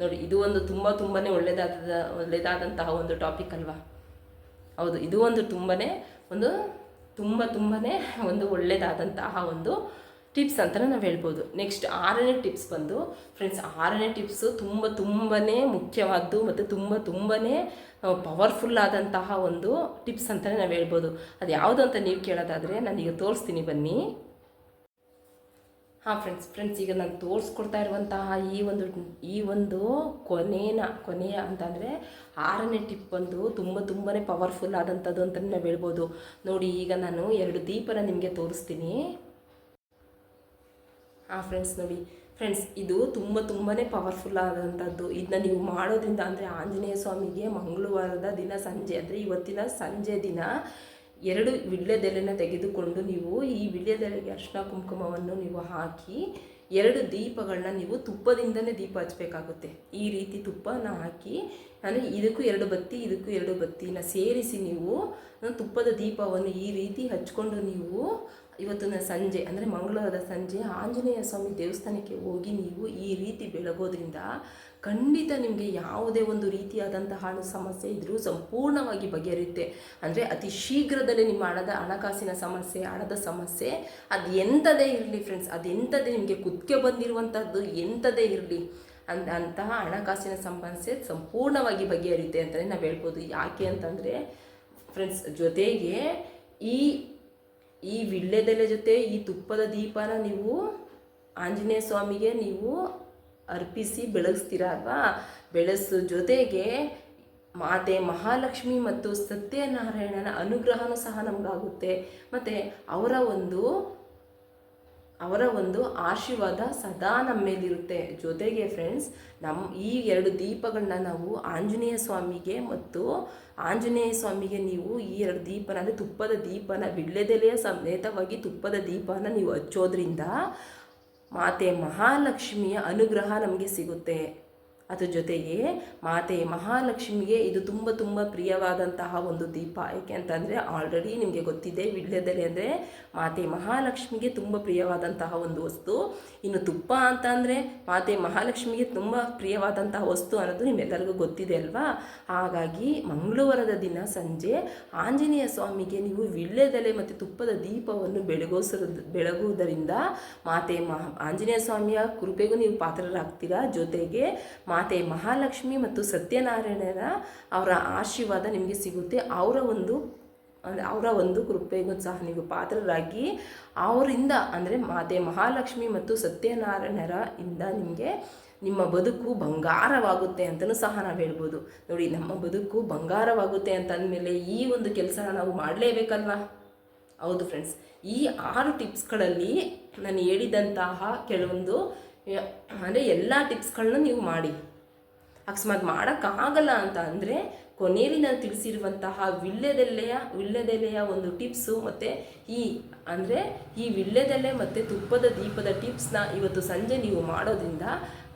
ನೋಡಿ, ಇದು ಒಂದು ತುಂಬ ತುಂಬಾ ಒಳ್ಳೆಯದಾದ ಒಳ್ಳೆಯದಾದಂತಹ ಒಂದು ಟಾಪಿಕ್ ಅಲ್ವಾ? ಹೌದು, ಇದು ಒಂದು ತುಂಬಾ ಒಂದು ತುಂಬ ತುಂಬಾ ಒಂದು ಒಳ್ಳೆಯದಾದಂತಹ ಒಂದು ಟಿಪ್ಸ್ ಅಂತಲೇ ನಾವು ಹೇಳ್ಬೋದು. ನೆಕ್ಸ್ಟ್ ಆರನೇ ಟಿಪ್ಸ್ ಬಂದು ಫ್ರೆಂಡ್ಸ್ ಆರನೇ ಟಿಪ್ಸು ತುಂಬ ತುಂಬಾ ಮುಖ್ಯವಾದ್ದು ಮತ್ತು ತುಂಬ ತುಂಬಾ ಪವರ್ಫುಲ್ ಆದಂತಹ ಒಂದು ಟಿಪ್ಸ್ ಅಂತಲೇ ನಾವು ಹೇಳ್ಬೋದು. ಅದು ಯಾವುದು ಅಂತ ನೀವು ಕೇಳೋದಾದರೆ ನಾನೀಗ ತೋರಿಸ್ತೀನಿ ಬನ್ನಿ. ಹಾಂ ಫ್ರೆಂಡ್ಸ್ ಫ್ರೆಂಡ್ಸ್ ಈಗ ನಾನು ತೋರಿಸ್ಕೊಡ್ತಾ ಇರುವಂತಹ ಈ ಒಂದು ಈ ಒಂದು ಕೊನೆಯ ಕೊನೆಯ ಅಂತಂದರೆ ಆರನೇ ಟಿಪ್ ಬಂದು ತುಂಬ ತುಂಬಾ ಪವರ್ಫುಲ್ ಆದಂಥದ್ದು ಅಂತ ನಾವು ಹೇಳ್ಬೋದು. ನೋಡಿ, ಈಗ ನಾನು ಎರಡು ದೀಪನ ನಿಮಗೆ ತೋರಿಸ್ತೀನಿ. ಹಾಂ ಫ್ರೆಂಡ್ಸ್ ನೋಡಿ. ಫ್ರೆಂಡ್ಸ್ ಇದು ತುಂಬ ತುಂಬಾ ಪವರ್ಫುಲ್ ಆದಂಥದ್ದು ಇದನ್ನ ನೀವು ಮಾಡೋದ್ರಿಂದ ಅಂದರೆ ಆಂಜನೇಯ ಸ್ವಾಮಿಗೆ ಮಂಗಳವಾರದ ದಿನ ಸಂಜೆ, ಅಂದರೆ ಇವತ್ತಿನ ಸಂಜೆ ದಿನ ಎರಡು ವಿಳ್ಯದೆಲೆನ ತೆಗೆದುಕೊಂಡು ನೀವು ಈ ವಿಳ್ಯದೆಲೆಗೆ ಅರ್ಶಿನ ಕುಂಕುಮವನ್ನು ನೀವು ಹಾಕಿ ಎರಡು ದೀಪಗಳನ್ನ ನೀವು ತುಪ್ಪದಿಂದಲೇ ದೀಪ ಹಚ್ಚಬೇಕಾಗುತ್ತೆ ಈ ರೀತಿ ತುಪ್ಪನ ಹಾಕಿ ಅಂದರೆ ಇದಕ್ಕೂ ಎರಡು ಬತ್ತಿ, ಇದಕ್ಕೂ ಎರಡು ಬತ್ತಿನ ಸೇರಿಸಿ ನೀವು ತುಪ್ಪದ ದೀಪವನ್ನು ಈ ರೀತಿ ಹಚ್ಕೊಂಡು ನೀವು ಇವತ್ತಿನ ಸಂಜೆ, ಅಂದರೆ ಮಂಗಳವಾರದ ಸಂಜೆ ಆಂಜನೇಯ ಸ್ವಾಮಿ ದೇವಸ್ಥಾನಕ್ಕೆ ಹೋಗಿ ನೀವು ಈ ರೀತಿ ಬೆಳಗೋದ್ರಿಂದ ಖಂಡಿತ ನಿಮಗೆ ಯಾವುದೇ ಒಂದು ರೀತಿಯಾದಂತಹ ಹಣ ಸಮಸ್ಯೆ ಇದ್ದರೂ ಸಂಪೂರ್ಣವಾಗಿ ಬಗೆಹರಿಯುತ್ತೆ. ಅಂದರೆ ಅತಿ ಶೀಘ್ರದಲ್ಲೇ ನಿಮ್ಮ ಹಣದ ಹಣಕಾಸಿನ ಸಮಸ್ಯೆ, ಹಣದ ಸಮಸ್ಯೆ, ಅದು ಎಂಥದೇ ಇರಲಿ ಫ್ರೆಂಡ್ಸ್ ಅದು ಎಂಥದೇ ನಿಮಗೆ ಕುತ್ತಿಗೆ ಬಂದಿರುವಂಥದ್ದು ಎಂಥದೇ ಇರಲಿ ಅಂತ ಅಂತಹ ಹಣಕಾಸಿನ ಸಮಸ್ಯೆ ಸಂಪೂರ್ಣವಾಗಿ ಬಗೆಹರಿಯುತ್ತೆ ಅಂತಲೇ ನಾವು ಹೇಳ್ಬೋದು. ಯಾಕೆ ಅಂತಂದರೆ ಫ್ರೆಂಡ್ಸ್ ಜೊತೆಗೆ ಈ ಈ ವಿಳ್ಳೆದೆಲೆ ಜೊತೆ ಈ ತುಪ್ಪದ ದೀಪನ ನೀವು ಆಂಜನೇಯ ಸ್ವಾಮಿಗೆ ನೀವು ಅರ್ಪಿಸಿ ಬೆಳಗಿಸ್ತೀರ ಅಲ್ವಾ? ಬೆಳೆಸೋ ಜೊತೆಗೆ ಮಾತೆ ಮಹಾಲಕ್ಷ್ಮಿ ಮತ್ತು ಸತ್ಯನಾರಾಯಣನ ಅನುಗ್ರಹನೂ ಸಹ ನಮಗಾಗುತ್ತೆ. ಮತ್ತು ಅವರ ಒಂದು ಅವರ ಒಂದು ಆಶೀರ್ವಾದ ಸದಾ ನಮ್ಮ ಮೇಲಿರುತ್ತೆ. ಜೊತೆಗೆ ಫ್ರೆಂಡ್ಸ್ ನಮ್ಮ ಈ ಎರಡು ದೀಪಗಳನ್ನ ನಾವು ಆಂಜನೇಯ ಸ್ವಾಮಿಗೆ ಮತ್ತು ಆಂಜನೇಯ ಸ್ವಾಮಿಗೆ ನೀವು ಈ ಎರಡು ದೀಪನ, ಅಂದರೆ ತುಪ್ಪದ ದೀಪನ ವಿಳ್ಳೆದೆಲೆಯ ಸಮೇತವಾಗಿ ತುಪ್ಪದ ದೀಪನ ನೀವು ಹಚ್ಚೋದ್ರಿಂದ ಮಾತೆ ಮಹಾಲಕ್ಷ್ಮಿಯ ಅನುಗ್ರಹ ನಮಗೆ ಸಿಗುತ್ತೆ. ಅದ್ರ ಜೊತೆಗೆ ಮಾತೆ ಮಹಾಲಕ್ಷ್ಮಿಗೆ ಇದು ತುಂಬ ತುಂಬ ಪ್ರಿಯವಾದಂತಹ ಒಂದು ದೀಪ. ಯಾಕೆ ಅಂತಂದರೆ ಆಲ್ರೆಡಿ ನಿಮಗೆ ಗೊತ್ತಿದೆ ವಿಳ್ಯದೆಲೆ ಅಂದರೆ ಮಾತೆ ಮಹಾಲಕ್ಷ್ಮಿಗೆ ತುಂಬ ಪ್ರಿಯವಾದಂತಹ ಒಂದು ವಸ್ತು. ಇನ್ನು ತುಪ್ಪ ಅಂತ ಅಂದರೆ ಮಾತೆ ಮಹಾಲಕ್ಷ್ಮಿಗೆ ತುಂಬ ಪ್ರಿಯವಾದಂತಹ ವಸ್ತು ಅನ್ನೋದು ನಿಮ್ಮೆಲ್ಲರಿಗೂ ಗೊತ್ತಿದೆ ಅಲ್ವಾ? ಹಾಗಾಗಿ ಮಂಗಳವಾರದ ದಿನ ಸಂಜೆ ಆಂಜನೇಯ ಸ್ವಾಮಿಗೆ ನೀವು ವಿಳ್ಯದೆಲೆ ಮತ್ತು ತುಪ್ಪದ ದೀಪವನ್ನು ಬೆಳಗೋಸೋದು ಬೆಳಗುವುದರಿಂದ ಮಾತೆ ಮಹಾ ಆಂಜನೇಯ ಸ್ವಾಮಿಯ ಕೃಪೆಗೂ ನೀವು ಪಾತ್ರರಾಗ್ತೀರಾ? ಜೊತೆಗೆ ಮಾತೆ ಮಹಾಲಕ್ಷ್ಮಿ ಮತ್ತು ಸತ್ಯನಾರಾಯಣರ ಅವರ ಆಶೀರ್ವಾದ ನಿಮಗೆ ಸಿಗುತ್ತೆ. ಅವರ ಒಂದು ಅವರ ಒಂದು ಕೃಪೆಗೂ ಸಹ ನೀವು ಪಾತ್ರರಾಗಿ ಅವರಿಂದ, ಅಂದರೆ ಮಾತೆ ಮಹಾಲಕ್ಷ್ಮಿ ಮತ್ತು ಸತ್ಯನಾರಾಯಣರ ಇಂದ ನಿಮಗೆ ನಿಮ್ಮ ಬದುಕು ಬಂಗಾರವಾಗುತ್ತೆ ಅಂತಲೂ ಸಹ ನಾವು ಹೇಳ್ಬೋದು. ನೋಡಿ, ನಮ್ಮ ಬದುಕು ಬಂಗಾರವಾಗುತ್ತೆ ಅಂತ ಅಂದಮೇಲೆ ಈ ಒಂದು ಕೆಲಸನ ನಾವು ಮಾಡಲೇಬೇಕಲ್ವಾ? ಹೌದು ಫ್ರೆಂಡ್ಸ್ ಈ ಆರು ಟಿಪ್ಸ್ಗಳಲ್ಲಿ ನಾನು ಹೇಳಿದಂತಹ ಕೆಲವೊಂದು ಅಂದರೆ ಎಲ್ಲ ಟಿಪ್ಸ್ಗಳನ್ನ ನೀವು ಮಾಡಿ. ಅಕಸ್ಮಾತ್ ಮಾಡೋಕ್ಕಾಗಲ್ಲ ಅಂತ ಅಂದರೆ ಕೊನೆಯಲ್ಲಿ ನಾನು ತಿಳಿಸಿರುವಂತಹ ವಿಳ್ಳೆದೆಲೆಯ ವಿಳ್ಳೆದೆಲೆಯ ಒಂದು ಟಿಪ್ಸು ಮತ್ತು ಈ, ಅಂದರೆ ಈ ವಿಳ್ಳೆದೆಲೆ ಮತ್ತು ತುಪ್ಪದ ದೀಪದ ಟಿಪ್ಸ್ನ ಇವತ್ತು ಸಂಜೆ ನೀವು ಮಾಡೋದ್ರಿಂದ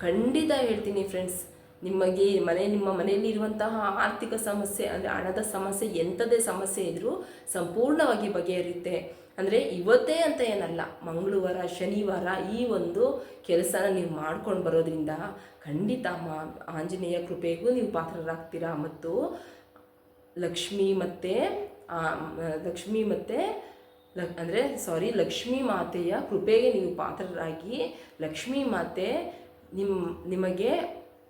ಖಂಡಿತ ಹೇಳ್ತೀನಿ ಫ್ರೆಂಡ್ಸ್ ನಿಮಗೆ ಮನೆ, ನಿಮ್ಮ ಮನೆಯಲ್ಲಿರುವಂತಹ ಆರ್ಥಿಕ ಸಮಸ್ಯೆ, ಅಂದರೆ ಹಣದ ಸಮಸ್ಯೆ ಎಂಥದೇ ಸಮಸ್ಯೆ ಇದ್ದರೂ ಸಂಪೂರ್ಣವಾಗಿ ಬಗೆಹರಿಯುತ್ತೆ. ಅಂದರೆ ಇವತ್ತೇ ಅಂತ ಏನಲ್ಲ, ಮಂಗಳವಾರ, ಶನಿವಾರ ಈ ಒಂದು ಕೆಲಸನ ನೀವು ಮಾಡ್ಕೊಂಡು ಬರೋದ್ರಿಂದ ಖಂಡಿತ ಆಂಜನೇಯ ಕೃಪೆಗೂ ನೀವು ಪಾತ್ರರಾಗ್ತೀರಾ ಮತ್ತು ಲಕ್ಷ್ಮಿ ಮತ್ತು ಲಕ್ಷ್ಮಿ ಮತ್ತು ಲ, ಅಂದರೆ ಸಾರಿ ಲಕ್ಷ್ಮೀ ಮಾತೆಯ ಕೃಪೆಗೆ ನೀವು ಪಾತ್ರರಾಗಿ ಲಕ್ಷ್ಮೀ ಮಾತೆ ನಿಮ್ಮ ನಿಮಗೆ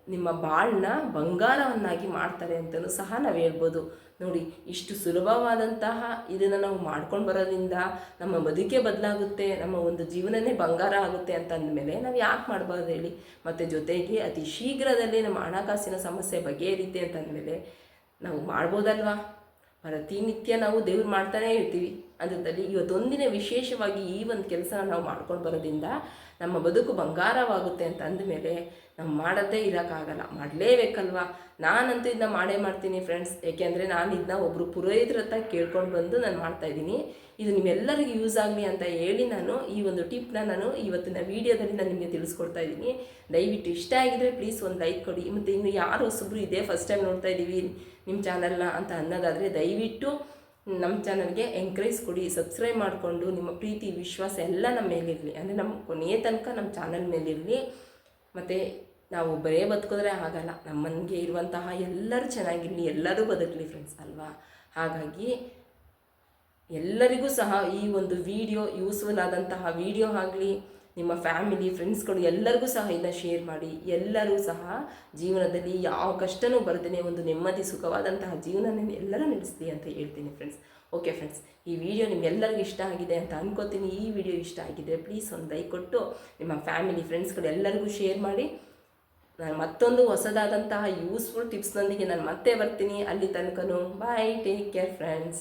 ನಿಮ್ಮ ಬಾಳನ್ನ ಬಂಗಾರವನ್ನಾಗಿ ಮಾಡ್ತಾರೆ ಅಂತಲೂ ಸಹ ನಾವು ಹೇಳ್ಬೋದು. ನೋಡಿ, ಇಷ್ಟು ಸುಲಭವಾದಂತಹ ಇದನ್ನು ನಾವು ಮಾಡ್ಕೊಂಡು ಬರೋದ್ರಿಂದ ನಮ್ಮ ಬದುಕೆ ಬದಲಾಗುತ್ತೆ, ನಮ್ಮ ಒಂದು ಜೀವನನೇ ಬಂಗಾರ ಆಗುತ್ತೆ ಅಂತ ಅಂದಮೇಲೆ ನಾವು ಯಾಕೆ ಮಾಡಬಾರ್ದು ಹೇಳಿ? ಮತ್ತು ಜೊತೆಗೆ ಅತಿ ಶೀಘ್ರದಲ್ಲಿ ನಮ್ಮ ಹಣಕಾಸಿನ ಸಮಸ್ಯೆ ಬಗೆಹರಿತೆ ಅಂತ ಅಂದಮೇಲೆ ನಾವು ಮಾಡ್ಬೋದಲ್ವಾ? ಪ್ರತಿನಿತ್ಯ ನಾವು ದೇವ್ರು ಮಾಡ್ತಾನೇ ಇರ್ತೀವಿ. ಅದರಲ್ಲಿ ಇವತ್ತೊಂದಿನ ವಿಶೇಷವಾಗಿ ಈ ಒಂದು ಕೆಲಸ ನಾವು ಮಾಡ್ಕೊಂಡು ಬರೋದ್ರಿಂದ ನಮ್ಮ ಬದುಕು ಬಂಗಾರವಾಗುತ್ತೆ ಅಂತ ಅಂದಮೇಲೆ ನಾವು ಮಾಡೋದೇ ಇರೋಕ್ಕಾಗಲ್ಲ. ಮಾಡಲೇಬೇಕಲ್ವಾ? ನಾನಂತೂ ಇದನ್ನ ಮಾಡೇ ಮಾಡ್ತೀನಿ ಫ್ರೆಂಡ್ಸ್ ಏಕೆಂದರೆ ನಾನು ಇದನ್ನ ಒಬ್ಬರು ಪುರೋಹಿತರ ಹತ್ರ ಕೇಳ್ಕೊಂಡು ಬಂದು ನಾನು ಮಾಡ್ತಾ ಇದ್ದೀನಿ. ಇದು ನಿಮ್ಮೆಲ್ಲರಿಗೂ ಯೂಸ್ ಆಗಲಿ ಅಂತ ಹೇಳಿ ನಾನು ಈ ಒಂದು ಟಿಪ್ನ ನಾನು ಇವತ್ತಿನ ವೀಡಿಯೋದಲ್ಲಿ ನಾನು ನಿಮಗೆ ತಿಳಿಸ್ಕೊಡ್ತಾ ಇದ್ದೀನಿ. ದಯವಿಟ್ಟು ಇಷ್ಟ ಆಗಿದ್ರೆ ಪ್ಲೀಸ್ ಒಂದು ಲೈಕ್ ಕೊಡಿ. ಮತ್ತು ಇನ್ನು ಯಾರು ಹೊಸಬ್ರು ಇದೇ ಫಸ್ಟ್ ಟೈಮ್ ನೋಡ್ತಾ ಇದ್ದೀವಿ ನಿಮ್ಮ ಚಾನಲ್ನ ಅಂತ ಅನ್ನೋದಾದರೆ ದಯವಿಟ್ಟು ನಮ್ಮ ಚಾನಲ್ಗೆ ಎಂಕರೇಜ್ ಕೊಡಿ ಸಬ್ಸ್ಕ್ರೈಬ್ ಮಾಡಿಕೊಂಡು ನಿಮ್ಮ ಪ್ರೀತಿ, ವಿಶ್ವಾಸ ಎಲ್ಲ ನಮ್ಮ ಮೇಲಿರಲಿ. ಅಂದರೆ ನಮ್ಮ ಕೊನೆಯ ತನಕ ನಮ್ಮ ಚಾನಲ್ ಮೇಲಿರಲಿ. ಮತ್ತು ನಾವು ಬರೇ ಬದುಕಿದ್ರೆ ಆಗಲ್ಲ. ನಮ್ಮನಿಗೆ ಇರುವಂತಹ ಎಲ್ಲರೂ ಚೆನ್ನಾಗಿರಲಿ, ಎಲ್ಲರೂ ಬದುಕಲಿ ಫ್ರೆಂಡ್ಸ್ ಅಲ್ವಾ? ಹಾಗಾಗಿ ಎಲ್ಲರಿಗೂ ಸಹ ಈ ಒಂದು ವಿಡಿಯೋ ಯೂಸ್ಫುಲ್ ಆದಂತಹ ವಿಡಿಯೋ ಆಗಲಿ ನಿಮ್ಮ ಫ್ಯಾಮಿಲಿ, ಫ್ರೆಂಡ್ಸ್ಗಳು ಎಲ್ಲರಿಗೂ ಸಹ ಇದನ್ನ ಶೇರ್ ಮಾಡಿ, ಎಲ್ಲರೂ ಸಹ ಜೀವನದಲ್ಲಿ ಯಾವ ಕಷ್ಟನೂ ಬರದೇ ಒಂದು ನೆಮ್ಮದಿ, ಸುಖವಾದಂತಹ ಜೀವನ ಎಲ್ಲರೂ ನಡೆಸ್ಲಿ ಅಂತ ಹೇಳ್ತೀನಿ ಫ್ರೆಂಡ್ಸ್ ಓಕೆ ಫ್ರೆಂಡ್ಸ್ ಈ ವಿಡಿಯೋ ನಿಮ್ಗೆಲ್ಲರಿಗೂ ಇಷ್ಟ ಆಗಿದೆ ಅಂತ ಅನ್ಕೋತೀನಿ. ಈ ವಿಡಿಯೋ ಇಷ್ಟ ಆಗಿದೆ ಪ್ಲೀಸ್ ಒಂದು ಲೈಕ್ ಕೊಟ್ಟು ನಿಮ್ಮ ಫ್ಯಾಮಿಲಿ, ಫ್ರೆಂಡ್ಸ್ಗಳು ಎಲ್ಲರಿಗೂ ಶೇರ್ ಮಾಡಿ. ನಾನು ಮತ್ತೊಂದು ಹೊಸದಾದಂತಹ ಯೂಸ್ಫುಲ್ ಟಿಪ್ಸ್ನೊಂದಿಗೆ ನಾನು ಮತ್ತೆ ಬರ್ತೀನಿ. ಅಲ್ಲಿ ತನಕನೂ ಬಾಯ್ ಟೇಕ್ ಕೇರ್ ಫ್ರೆಂಡ್ಸ್